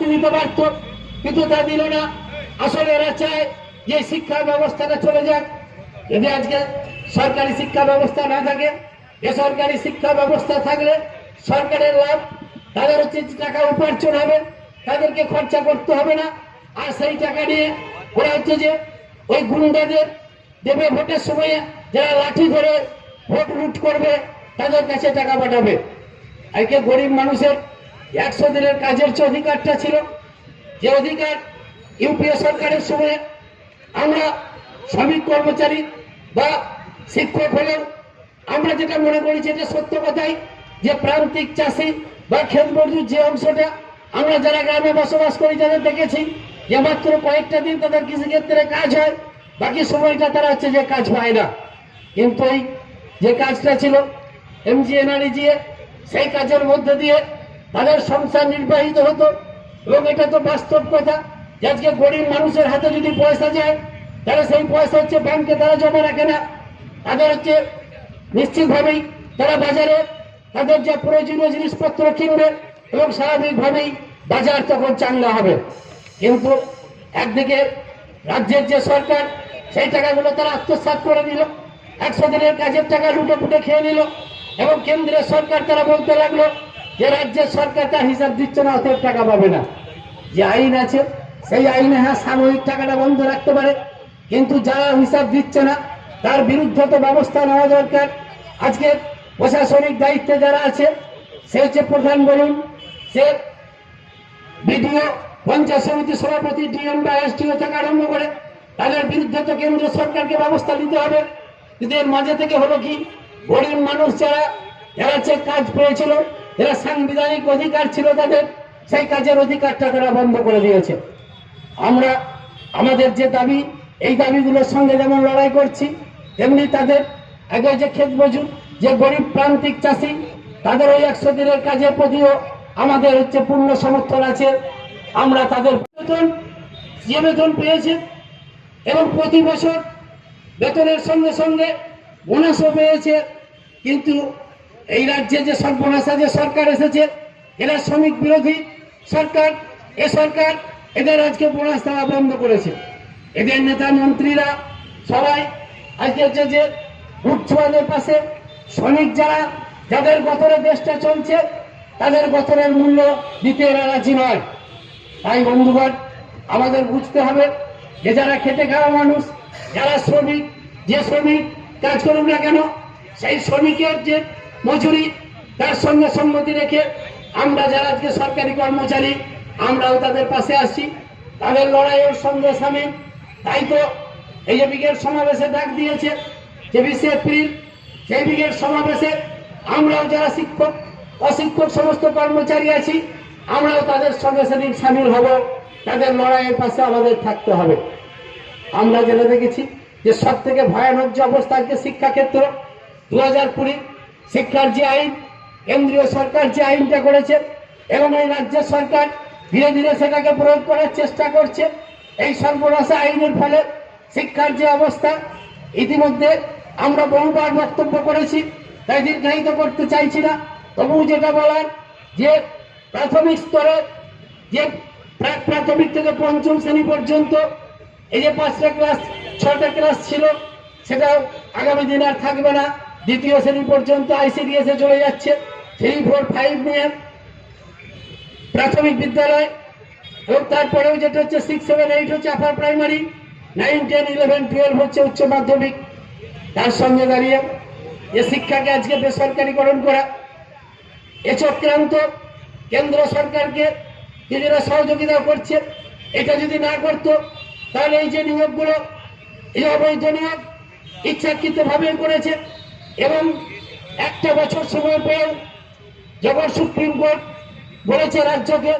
দিতে পারত কিন্তু তা দিল না। আসলে এরা চায় যে শিক্ষা ব্যবস্থাটা চলে যাক। যদি আজকে সরকারি শিক্ষা ব্যবস্থা না থাকে, বেসরকারি শিক্ষা ব্যবস্থা থাকলে সরকারের লাভ, তাদের হচ্ছে টাকা উপার্জন হবে, তাদেরকে খরচা করতে হবে না। আর সেই টাকা নিয়ে ওরা হচ্ছে যে ওই গুন্ডাদের দেবে ভোটের সময়ে, যারা লাঠি ধরে ভোট লুট করবে, তাদের কাছে টাকা পাঠাবে। আজকে গরিব মানুষের একশো দিনের কাজের যে অধিকারটা ছিল, যে অধিকার ইউপিএ সরকারের সময়ে আমরা শ্রমিক কর্মচারী বা শিক্ষক হলেও আমরা যেটা মনে করি যেটা সত্য কথাই, যে প্রান্তিক চাষি বা ক্ষেত মজুর যে অংশটা আমরা যারা গ্রামে বসবাস করি তাদের দেখেছি যে মাত্র কয়েকটা দিন তাদের কৃষিক্ষেত্রে কাজ হয়, বাকি সময়টা তারা হচ্ছে যে কাজ পায় না। কিন্তু এই যে কাজটা ছিল এমজিএনআরজি সেই কাজের মধ্যে দিয়ে তাদের সংসার নির্বাহিত হতো। এবং এটা তো বাস্তব কথা যে আজকে গরিব মানুষের হাতে যদি পয়সা যায়, তাহলে সেই পয়সা হচ্ছে ব্যাংকে তারা জমা রাখে না। তাদের হচ্ছে নিশ্চিতভাবেই তারা বাজারে তাদের যা প্রয়োজনীয় জিনিসপত্র কিনবে এবং স্বাভাবিকভাবেই বাজার তখন চাঙ্গা হবে। কিন্তু একদিকে রাজ্যের যে সরকার, সেই টাকাগুলো তারা আত্মসাৎ করে নিল। একশো দিনের কাজের টাকা লুটে ফুটে খেয়ে নিল। এবং কেন্দ্রের সরকার তারা বলতে লাগল যে রাজ্যের সরকার হিসাব দিচ্ছে না, অতএব টাকা পাবে না। যে আইন আছে, সেই আইনে হ্যাঁ সাময়িক টাকাটা বন্ধ রাখতে পারে, কিন্তু যারা হিসাব দিচ্ছে না, তার বিরুদ্ধে তো ব্যবস্থা নেওয়া দরকার। আজকে প্রশাসনিক দায়িত্বে যারা আছে, সে হচ্ছে প্রধান বলুন, সে বিডিও, পঞ্চায়েত সমিতি সভাপতি ডিএম বা এসডিও থেকে আরম্ভ করে, তাদের বিরুদ্ধে তো কেন্দ্র সরকারকে ব্যবস্থা নিতে হবে। কিন্তু এর মাঝে থেকে হলো কি, গরিব মানুষ যারা যারা কাজ পেয়েছিল যারা সাংবিধানিক অধিকার ছিল তাদের, সেই কাজের অধিকারটা তারা বন্ধ করে দিয়েছে। আমরা, আমাদের যে দাবি, এই দাবিগুলোর সঙ্গে যেমন লড়াই করছি, তেমনি তাদের আগে যে ক্ষেত মজুর, যে গরিব প্রান্তিক চাষি, তাদের ওই একশো দিনের কাজের প্রতিও আমাদের হচ্ছে পূর্ণ সমর্থন আছে। আমরা তাদের বেতন, যে বেতন পেয়েছে, এবং প্রতি বছর বেতনের সঙ্গে সঙ্গে বোনাসও পেয়েছে। কিন্তু এই রাজ্যে যে সর্বনাশা যে সরকার এসেছে, এরা শ্রমিক বিরোধী সরকার। এ সরকার এদের আজকে বোনাস দেওয়া বন্ধ করেছে। এদের নেতা মন্ত্রীরা সবাই আজকে হচ্ছে যে উচ্চবাদের পাশে শ্রমিক যারা, যাদের গতরে দেশটা চলছে, তাদের গতরের মূল্য দিতে এরা রাজি নয়। তাই বন্ধুগণ, আমাদের বুঝতে হবে যে যারা খেটে খাওয়া মানুষ, যারা শ্রমিক, যে শ্রমিক কাজ করুক না কেন, সেই শ্রমিকের যে মজুরি, তার সঙ্গে সম্মতি রেখে আমরা যারা আজকে সরকারি কর্মচারী, আমরাও তাদের পাশে আসছি তাদের লড়াইয়ের সঙ্গে সামিল। তাই তো এই যে বিকেল সমাবেশে ডাক দিয়েছে, যে বিশে এপ্রিল, সেই বিকেল সমাবেশে আমরাও যারা শিক্ষক, অশিক্ষক সমস্ত কর্মচারী আছি, আমরাও তাদের সঙ্গে সেদিন সামিল হব। তাদের লড়াইয়ের পাশে আমাদের থাকতে হবে। আমরা যেটা দেখেছি যে সব থেকে ভয়ানক যে অবস্থা আজকে শিক্ষাক্ষেত্র, দু হাজার কুড়ি শিক্ষার যে আইন, কেন্দ্রীয় সরকার যে আইনটা করেছে এবং এই রাজ্য সরকার ধীরে ধীরে সেটাকে প্রয়োগ করার চেষ্টা করছে, এই সর্বনাশা আইনের ফলে শিক্ষার যে অবস্থা, ইতিমধ্যে আমরা বহুবার বক্তব্য করেছি, তাই দীর্ঘায়িত করতে চাইছি না। তবুও যেটা বলার, যে প্রাথমিক স্তরে, যে প্রাথমিক থেকে পঞ্চম শ্রেণি পর্যন্ত এই যে পাঁচটা ক্লাস, ছটা ক্লাস ছিল সেটা আগামী দিনে আর থাকবে না। দ্বিতীয় শ্রেণি পর্যন্ত আইসিডিএস চলে যাচ্ছে। থ্রি ফোর ফাইভ নিয়ে প্রাথমিক বিদ্যালয় এবং তারপরেও যেটা হচ্ছে সিক্স সেভেন এইট হচ্ছে upper primary nine ten eleven twelve হচ্ছে উচ্চ মাধ্যমিক। তার সঙ্গে দাঁড়িয়ে যে শিক্ষাকে আজকে বেসরকারিকরণ করা। এ চক্রান্ত কেন্দ্র সরকারকে নিজেরা সহযোগিতা করছে। এটা যদি না করত, তাহলে এই যে নিয়োগগুলো, এই অবৈধ নিয়োগ ইচ্ছাকৃত ভাবে করেছে। এবং একটা বছর সময় পর যখন সুপ্রিম কোর্ট বলেছে রাজ্যকে